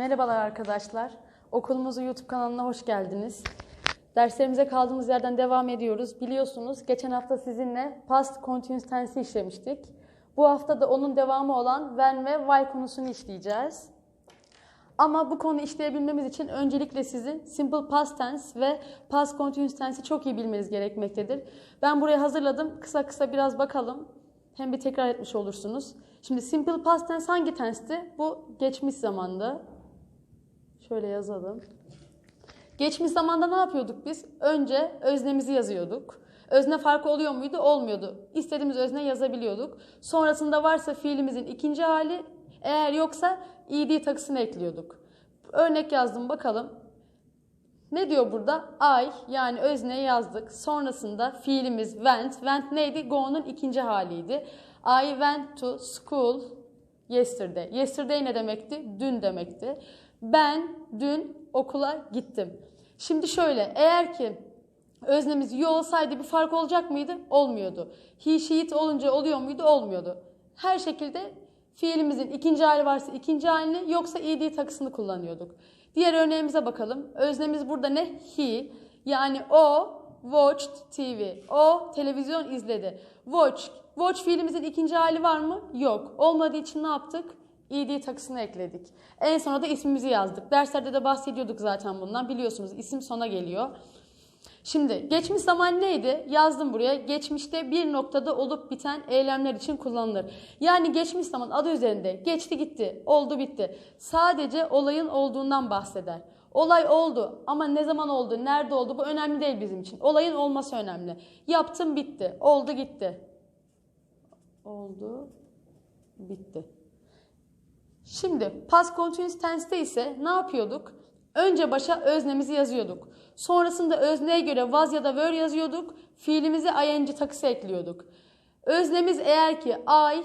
Merhabalar arkadaşlar. Okulumuzun YouTube kanalına hoş geldiniz. Derslerimize kaldığımız yerden devam ediyoruz. Biliyorsunuz geçen hafta sizinle past continuous tense'i işlemiştik. Bu hafta da onun devamı olan when ve why konusunu işleyeceğiz. Ama bu konu işleyebilmemiz için öncelikle sizin simple past tense ve past continuous tense'i çok iyi bilmeniz gerekmektedir. Ben buraya hazırladım. Kısa kısa biraz bakalım. Hem bir tekrar etmiş olursunuz. Şimdi simple past tense hangi tense'ti? Bu geçmiş zamandı. Şöyle yazalım. Geçmiş zamanda ne yapıyorduk biz? Önce öznemizi yazıyorduk. Özne farkı oluyor muydu? Olmuyordu. İstediğimiz özne yazabiliyorduk. Sonrasında varsa fiilimizin ikinci hali, eğer yoksa ed takısını ekliyorduk. Örnek yazdım bakalım. Ne diyor burada? I yani özneyi yazdık. Sonrasında fiilimiz went. Went neydi? Go'nun ikinci haliydi. I went to school yesterday. Yesterday ne demekti? Dün demekti. Ben dün okula gittim. Şimdi şöyle eğer ki öznemiz you olsaydı bir fark olacak mıydı? Olmuyordu. He, she, it olunca oluyor muydu? Olmuyordu. Her şekilde fiilimizin ikinci hali varsa ikinci halini yoksa ed takısını kullanıyorduk. Diğer örneğimize bakalım. Öznemiz burada ne? He. Yani o watched TV. O televizyon izledi. Watch. Watch fiilimizin ikinci hali var mı? Yok. Olmadığı için ne yaptık? Ed takısını ekledik. En sona da ismimizi yazdık. Derslerde de bahsediyorduk zaten bundan. Biliyorsunuz isim sona geliyor. Şimdi geçmiş zaman neydi? Yazdım buraya. Geçmişte bir noktada olup biten eylemler için kullanılır. Yani geçmiş zaman adı üzerinde geçti gitti, oldu bitti. Sadece olayın olduğundan bahseder. Olay oldu ama ne zaman oldu, nerede oldu bu önemli değil bizim için. Olayın olması önemli. Yaptım bitti, oldu gitti. Oldu, bitti. Şimdi past continuous tense'te ise ne yapıyorduk? Önce başa öznemizi yazıyorduk. Sonrasında özneye göre was ya da were yazıyorduk. Fiilimizi ing takısı ekliyorduk. Öznemiz eğer ki I,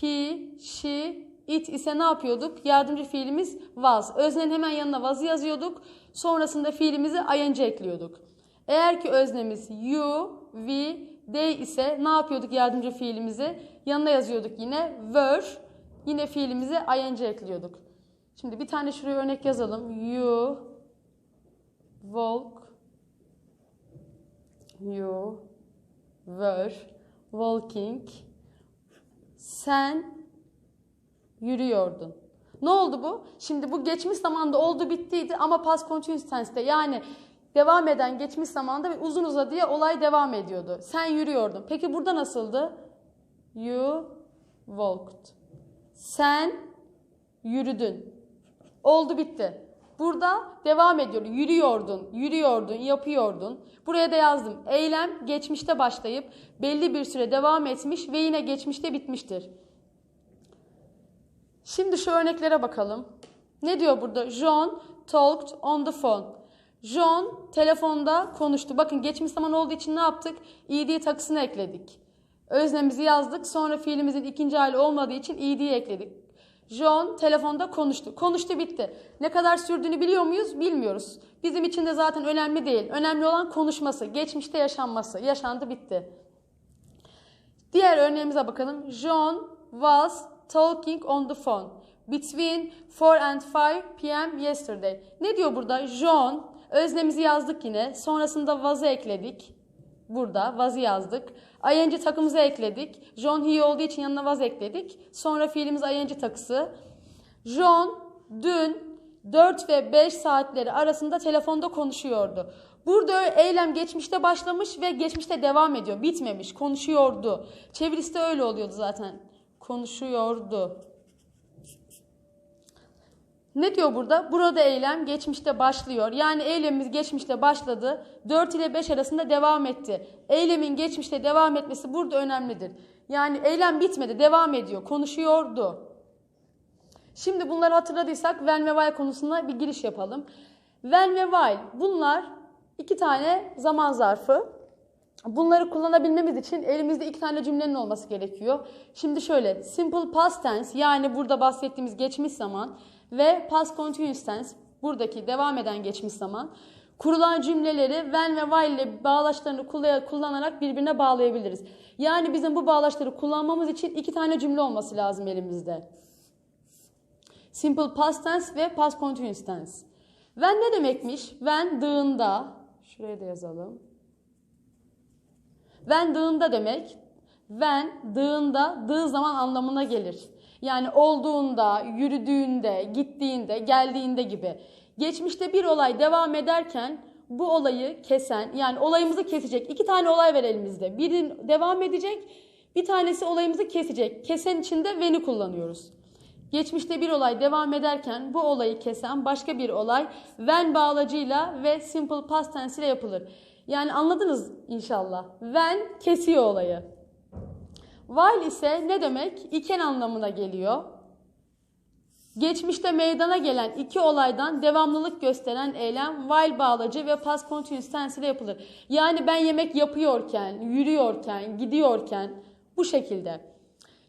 he, she, it ise ne yapıyorduk? Yardımcı fiilimiz was. Öznenin hemen yanına was'ı yazıyorduk. Sonrasında fiilimizi ing ekliyorduk. Eğer ki öznemiz you, we, they ise ne yapıyorduk yardımcı fiilimizi? Yanına yazıyorduk yine were. Yine fiilimizi ing ekliyorduk. Şimdi bir tane şuraya örnek yazalım. You walk You were walking Sen yürüyordun. Ne oldu bu? Şimdi bu geçmiş zamanda oldu bittiydi ama past continuous tense'te yani devam eden geçmiş zamanda ve uzun uzadıya olay devam ediyordu. Sen yürüyordun. Peki burada nasıldı? You walked. Sen yürüdün. Oldu bitti. Burada devam ediyor. Yürüyordun, yürüyordun, yapıyordun. Buraya da yazdım. Eylem geçmişte başlayıp belli bir süre devam etmiş ve yine geçmişte bitmiştir. Şimdi şu örneklere bakalım. Ne diyor burada? John talked on the phone. John telefonda konuştu. Bakın geçmiş zaman olduğu için ne yaptık? ed takısını ekledik. Öznemizi yazdık. Sonra fiilimizin ikinci hali olmadığı için ed'yi ekledik. John telefonda konuştu. Konuştu bitti. Ne kadar sürdüğünü biliyor muyuz? Bilmiyoruz. Bizim için de zaten önemli değil. Önemli olan konuşması, geçmişte yaşanması. Yaşandı bitti. Diğer örneğimize bakalım. John was talking on the phone between 4 and 5 p.m. yesterday. Ne diyor burada? John öznemizi yazdık yine. Sonrasında was'ı ekledik. Burada was'ı yazdık. ing takımızı ekledik. John he olduğu için yanına was ekledik. Sonra fiilimiz ing takısı. John dün 4 ve 5 saatleri arasında telefonda konuşuyordu. Burada eylem geçmişte başlamış ve geçmişte devam ediyor. Bitmemiş. Konuşuyordu. Çevirisi de öyle oluyordu zaten. Konuşuyordu. Ne diyor burada? Burada eylem geçmişte başlıyor. Yani eylemimiz geçmişte başladı. 4 ile 5 arasında devam etti. Eylemin geçmişte devam etmesi burada önemlidir. Yani eylem bitmedi, devam ediyor. Konuşuyordu. Şimdi bunları hatırladıysak when ve while konusuna bir giriş yapalım. When ve while bunlar iki tane zaman zarfı. Bunları kullanabilmemiz için elimizde iki tane cümlenin olması gerekiyor. Şimdi şöyle simple past tense yani burada bahsettiğimiz geçmiş zaman ve past continuous tense buradaki devam eden geçmiş zaman kurulan cümleleri when ve while ile bağlaçlarını kullanarak birbirine bağlayabiliriz. Yani bizim bu bağlaçları kullanmamız için iki tane cümle olması lazım elimizde. Simple past tense ve past continuous tense. When ne demekmiş? When dığında. Şuraya da yazalım. When dığında demek. When dığında, dığı zaman anlamına gelir. Yani olduğunda, yürüdüğünde, gittiğinde, geldiğinde gibi. Geçmişte bir olay devam ederken bu olayı kesen, yani olayımızı kesecek. iki tane olay var elimizde. Biri devam edecek, bir tanesi olayımızı kesecek. Kesen için de when'i kullanıyoruz. Geçmişte bir olay devam ederken bu olayı kesen başka bir olay when bağlacıyla ve simple past tense ile yapılır. Yani anladınız inşallah. When kesiyor olayı. While ise ne demek? İken anlamına geliyor. Geçmişte meydana gelen iki olaydan devamlılık gösteren eylem while bağlacı ve past continuous tense ile yapılır. Yani ben yemek yapıyorken, yürüyorken, gidiyorken bu şekilde.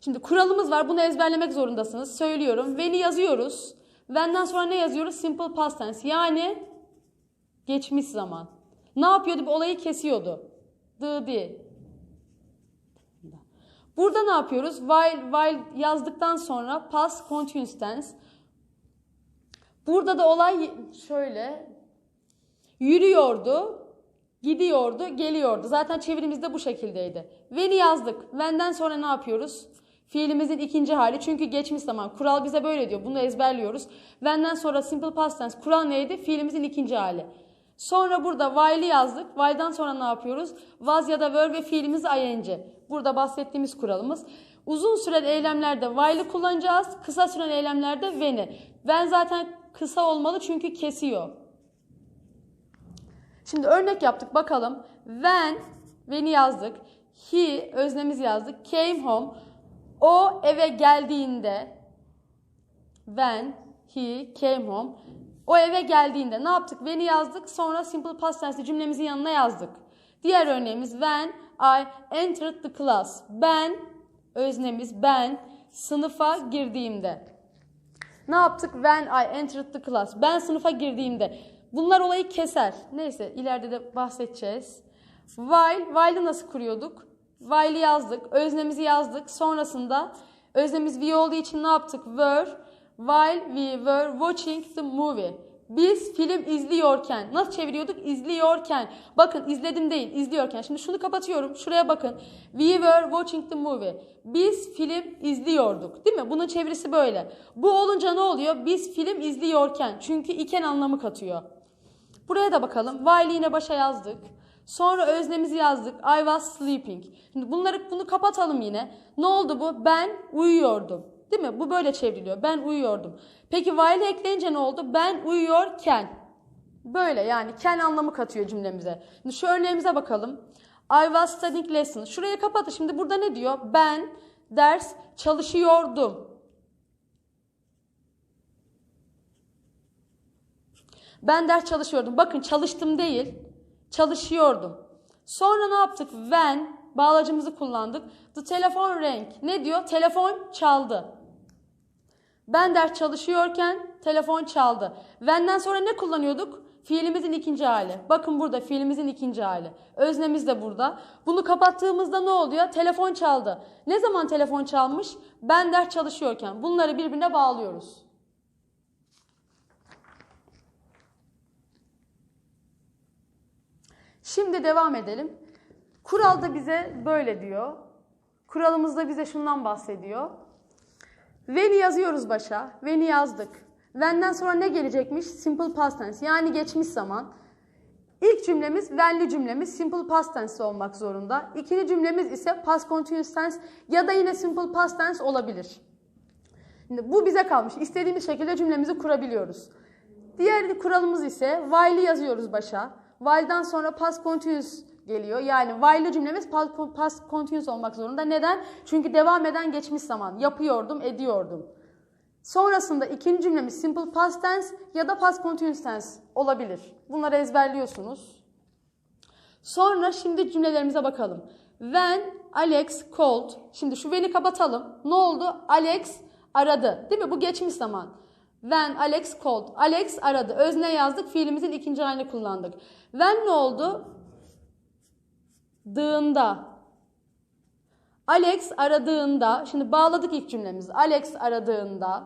Şimdi kuralımız var. Bunu ezberlemek zorundasınız. Söylüyorum. When'i yazıyoruz. When'den sonra ne yazıyoruz? Simple past tense. Yani geçmiş zaman. Ne yapıyordu? Bir olayı kesiyordu. The değil. Burada ne yapıyoruz? While, while yazdıktan sonra past continuous tense. Burada da olay şöyle. Yürüyordu, gidiyordu, geliyordu. Zaten çevirimizde bu şekildeydi. When'i yazdık. When'den sonra ne yapıyoruz? Fiilimizin ikinci hali. Çünkü geçmiş zaman. Kural bize böyle diyor. Bunu ezberliyoruz. When'den sonra simple past tense. Kural neydi? Fiilimizin ikinci hali. Sonra burada while'i yazdık. While'dan sonra ne yapıyoruz? Was ya da were ve fiilimiz ing. Burada bahsettiğimiz kuralımız. Uzun süren eylemlerde while'ı kullanacağız. Kısa süren eylemlerde when'i. When zaten kısa olmalı çünkü kesiyor. Şimdi örnek yaptık bakalım. When, when'i yazdık. He, öznemiz yazdık. Came home. O eve geldiğinde when he came home o eve geldiğinde ne yaptık? When'i yazdık. Sonra simple past tense cümlemizin yanına yazdık. Diğer örneğimiz when I entered the class. Ben öznemiz ben sınıfa girdiğimde. Ne yaptık? When I entered the class. Ben sınıfa girdiğimde. Bunlar olayı keser. Neyse ileride de bahsedeceğiz. While, while'ı nasıl kuruyorduk? While'i yazdık, öznemizi yazdık. Sonrasında öznemiz we olduğu için ne yaptık? Were, while we were watching the movie. Biz film izliyorken, nasıl çeviriyorduk? İzliyorken. Bakın izledim değil, izliyorken. Şimdi şunu kapatıyorum, şuraya bakın. We were watching the movie. Biz film izliyorduk. Değil mi? Bunun çevirisi böyle. Bu olunca ne oluyor? Biz film izliyorken. Çünkü iken anlamı katıyor. Buraya da bakalım. While yine başa yazdık. Sonra öznemizi yazdık. I was sleeping. Şimdi bunları bunu kapatalım yine. Ne oldu bu? Ben uyuyordum. Değil mi? Bu böyle çevriliyor. Ben uyuyordum. Peki while ekleyince ne oldu? Ben uyuyorken. Böyle yani ken anlamı katıyor cümlemize. Şimdi şu örneğimize bakalım. I was studying lesson. Şurayı kapatın. Şimdi burada ne diyor? Ben ders çalışıyordum. Ben ders çalışıyordum. Bakın çalıştım değil. Çalışıyordum. Sonra ne yaptık? When bağlacımızı kullandık. The telephone rang. Ne diyor? Telefon çaldı. Ben ders çalışıyorken telefon çaldı. When'den sonra ne kullanıyorduk? Fiilimizin ikinci hali. Bakın burada fiilimizin ikinci hali. Öznemiz de burada. Bunu kapattığımızda ne oluyor? Telefon çaldı. Ne zaman telefon çalmış? Ben ders çalışıyorken. Bunları birbirine bağlıyoruz. Şimdi devam edelim. Kural da bize böyle diyor. Kuralımız da bize şundan bahsediyor. When'i yazıyoruz başa. When'i yazdık. When'den sonra ne gelecekmiş? Simple past tense. Yani geçmiş zaman. İlk cümlemiz when'li cümlemiz simple past tense olmak zorunda. İkinci cümlemiz ise past continuous tense ya da yine simple past tense olabilir. Şimdi bu bize kalmış. İstediğimiz şekilde cümlemizi kurabiliyoruz. Diğer kuralımız ise while'i yazıyoruz başa. While'dan sonra past continuous geliyor. Yani while'lı cümlemiz past continuous olmak zorunda. Neden? Çünkü devam eden geçmiş zaman. Yapıyordum, ediyordum. Sonrasında ikinci cümlemiz simple past tense ya da past continuous tense olabilir. Bunları ezberliyorsunuz. Sonra şimdi cümlelerimize bakalım. When Alex called. Şimdi şu when'i kapatalım. Ne oldu? Alex aradı. Değil mi? Bu geçmiş zaman. When Alex called. Alex aradı. Özne yazdık. Fiilimizin ikinci halini kullandık. When ne oldu? Dığında. Alex aradığında. Şimdi bağladık ilk cümlemizi. Alex aradığında.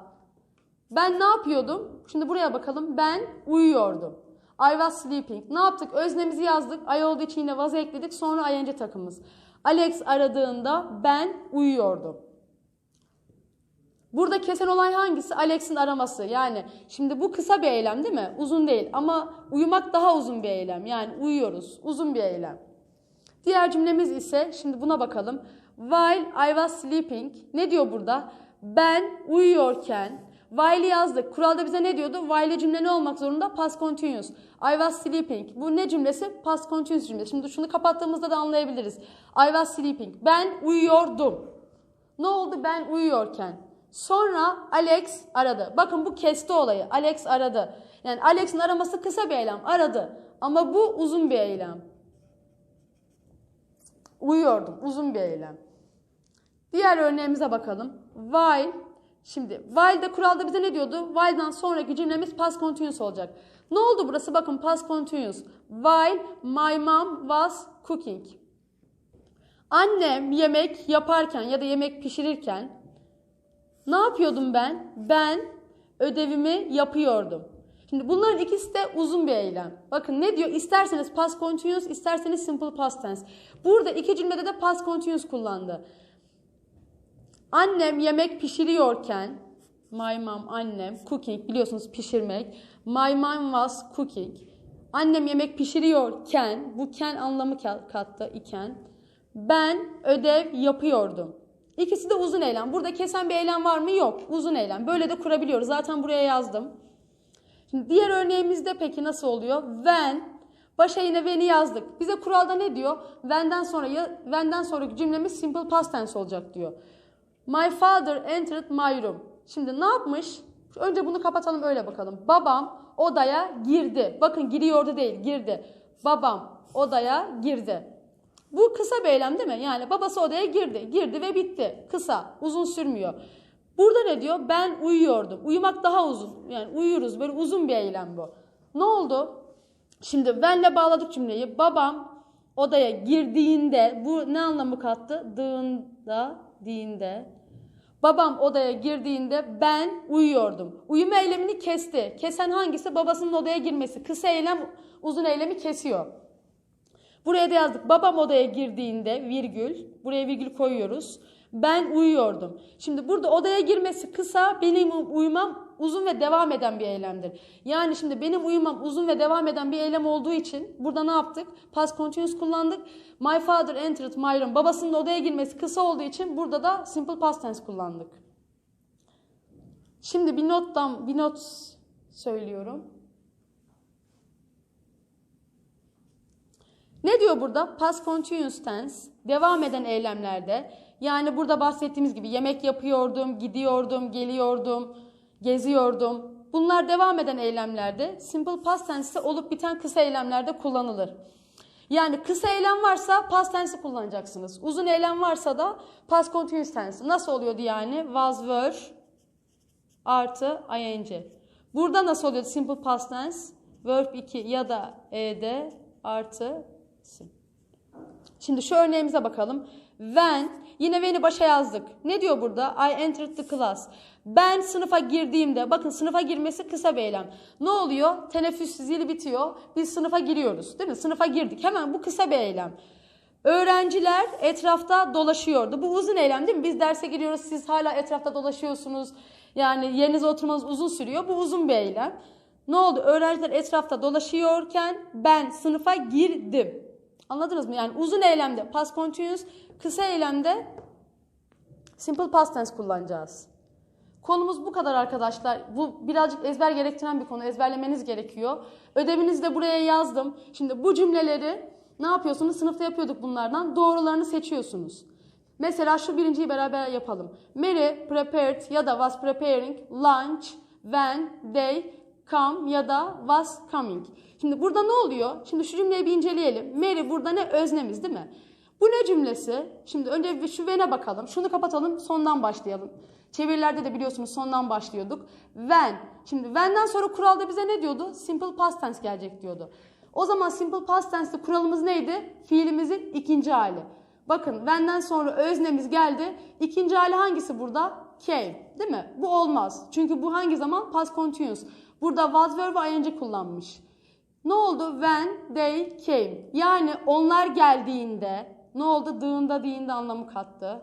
Ben ne yapıyordum? Şimdi buraya bakalım. Ben uyuyordum. I was sleeping. Ne yaptık? Öznemizi yazdık. I olduğu için yine was'ı ekledik. Sonra ing takımımız. Alex aradığında ben uyuyordum. Burada kesen olay hangisi? Alex'in araması. Yani şimdi bu kısa bir eylem değil mi? Uzun değil. Ama uyumak daha uzun bir eylem. Yani uyuyoruz. Uzun bir eylem. Diğer cümlemiz ise şimdi buna bakalım. While I was sleeping. Ne diyor burada? Ben uyuyorken. While'i yazdık. Kuralda bize ne diyordu? While cümle ne olmak zorunda? Past continuous. I was sleeping. Bu ne cümlesi? Past continuous cümlesi. Şimdi şunu kapattığımızda da anlayabiliriz. I was sleeping. Ben uyuyordum. Ne oldu? Ben uyuyorken. Sonra Alex aradı. Bakın bu kesti olayı. Alex aradı. Yani Alex'in araması kısa bir eylem. Aradı. Ama bu uzun bir eylem. Uyuyordum. Uzun bir eylem. Diğer örneğimize bakalım. While. Şimdi while'de kuralda bize ne diyordu? While'dan sonraki cümlemiz past continuous olacak. Ne oldu burası? Bakın past continuous. While my mom was cooking. Annem yemek yaparken ya da yemek pişirirken ne yapıyordum ben? Ben ödevimi yapıyordum. Şimdi bunların ikisi de uzun bir eylem. Bakın ne diyor? İsterseniz past continuous, isterseniz simple past tense. Burada iki cümlede de past continuous kullandı. Annem yemek pişiriyorken, my mom annem, cooking biliyorsunuz pişirmek. My mom was cooking. Annem yemek pişiriyorken, bu ken anlamı kattı iken. Ben ödev yapıyordum. İkisi de uzun eylem. Burada kesen bir eylem var mı? Yok. Uzun eylem. Böyle de kurabiliyoruz. Zaten buraya yazdım. Şimdi diğer örneğimizde peki nasıl oluyor? When başa yine when'i yazdık. Bize kuralda ne diyor? When'den sonra when'den sonraki cümlemiz simple past tense olacak diyor. My father entered my room. Şimdi ne yapmış? Önce bunu kapatalım öyle bakalım. Babam odaya girdi. Bakın giriyordu değil, girdi. Babam odaya girdi. Bu kısa bir eylem değil mi? Yani babası odaya girdi. Girdi ve bitti. Kısa, uzun sürmüyor. Burada ne diyor? Ben uyuyordum. Uyumak daha uzun. Yani uyuyoruz. Böyle uzun bir eylem bu. Ne oldu? Şimdi benle bağladık cümleyi. Babam odaya girdiğinde bu ne anlamı kattı? Dığında, diğinde. Babam odaya girdiğinde ben uyuyordum. Uyuma eylemini kesti. Kesen hangisi? Babasının odaya girmesi. Kısa eylem uzun eylemi kesiyor. Buraya da yazdık. Babam odaya girdiğinde virgül. Buraya virgül koyuyoruz. Ben uyuyordum. Şimdi burada odaya girmesi kısa, benim uyumam uzun ve devam eden bir eylemdir. Yani şimdi benim uyumam uzun ve devam eden bir eylem olduğu için burada ne yaptık? Past continuous kullandık. My father entered my room. Babasının odaya girmesi kısa olduğu için burada da simple past tense kullandık. Şimdi bir nottan bir not söylüyorum. Ne diyor burada? Past continuous tense devam eden eylemlerde yani burada bahsettiğimiz gibi yemek yapıyordum, gidiyordum, geliyordum, geziyordum. Bunlar devam eden eylemlerde simple past tense olup biten kısa eylemlerde kullanılır. Yani kısa eylem varsa past tense kullanacaksınız. Uzun eylem varsa da past continuous tense. Nasıl oluyordu yani? Was, were artı ing. Burada nasıl oluyordu simple past tense? Verb 2 ya da ed artı sim. Şimdi şu örneğimize bakalım. When, yine when'i başa yazdık. Ne diyor burada? I entered the class. Ben sınıfa girdiğimde, bakın sınıfa girmesi kısa bir eylem. Ne oluyor? Teneffüs zili bitiyor. Biz sınıfa giriyoruz değil mi? Sınıfa girdik. Hemen bu kısa bir eylem. Öğrenciler etrafta dolaşıyordu. Bu uzun eylem değil mi? Biz derse giriyoruz, siz hala etrafta dolaşıyorsunuz. Yani yerinize oturmanız uzun sürüyor. Bu uzun bir eylem. Ne oldu? Öğrenciler etrafta dolaşıyorken ben sınıfa girdim. Anladınız mı? Yani uzun eylemde past continuous, kısa eylemde simple past tense kullanacağız. Konumuz bu kadar arkadaşlar. Bu birazcık ezber gerektiren bir konu. Ezberlemeniz gerekiyor. Ödevinizi de buraya yazdım. Şimdi bu cümleleri ne yapıyorsunuz? Sınıfta yapıyorduk bunlardan. Doğrularını seçiyorsunuz. Mesela şu birinciyi beraber yapalım. Mary prepared ya da was preparing lunch when they come ya da was coming. Şimdi burada ne oluyor? Şimdi şu cümleyi bir inceleyelim. Mary burada ne? Öznemiz değil mi? Bu ne cümlesi? Şimdi önce şu when'e bakalım. Şunu kapatalım, sondan başlayalım. Çevirilerde de biliyorsunuz sondan başlıyorduk. When. Şimdi when'den sonra kuralda bize ne diyordu? Simple past tense gelecek diyordu. O zaman simple past tense'de kuralımız neydi? Fiilimizin ikinci hali. Bakın when'den sonra öznemiz geldi. İkinci hali hangisi burada? came. Değil mi? Bu olmaz. Çünkü bu hangi zaman? Past continuous. Burada was were ve kullanmış. Ne oldu? When they came. Yani onlar geldiğinde ne oldu? Dığında değinde anlamı kattı.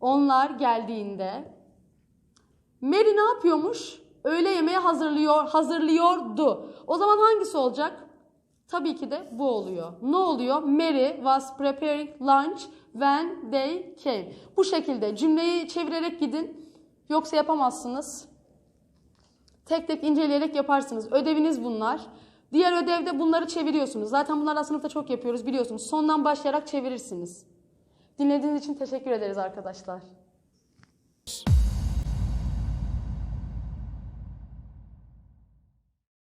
Onlar geldiğinde Mary ne yapıyormuş? Öğle yemeği hazırlıyor, hazırlıyordu. O zaman hangisi olacak? Tabii ki de bu oluyor. Ne oluyor? Mary was preparing lunch when they came. Bu şekilde cümleyi çevirerek gidin. Yoksa yapamazsınız. Tek tek inceleyerek yaparsınız. Ödeviniz bunlar. Diğer ödevde bunları çeviriyorsunuz. Zaten bunlarla sınıfta çok yapıyoruz biliyorsunuz. Sondan başlayarak çevirirsiniz. Dinlediğiniz için teşekkür ederiz arkadaşlar.